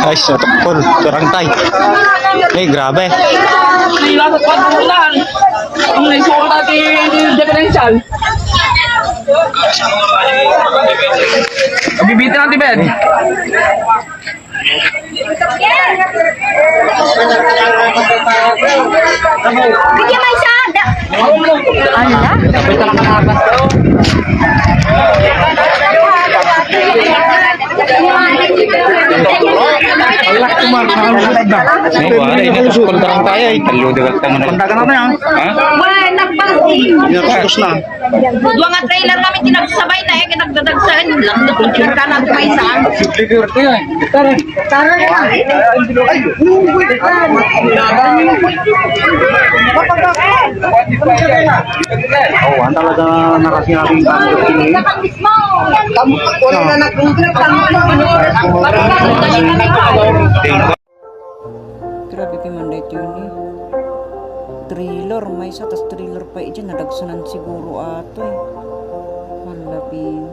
Ay, sa tukol. Turangtay. Ay, grabe. Sila sa pagkukulan. Ang naisuot natin differential. Bibitin natin, Ben. Bigyan mo isa. Da- Ala? Ay, wala. Ini tukol turangtay ay. Kaludag at tama na. Pandagan natin yan. Ha? Wala, nagpasing. Tapos na. Dua nga trailer kami tinagsabay na eh, kinagdadagsahan yung lang na kung ka na tumaysan. Oo, ang talaga nakasinabing kami. Kapangis mo! Grabe kay ulit yun eh. Thriller, may isa, tas thriller pa eh. Dyan, nadagsanan siguro ato eh. Malapit.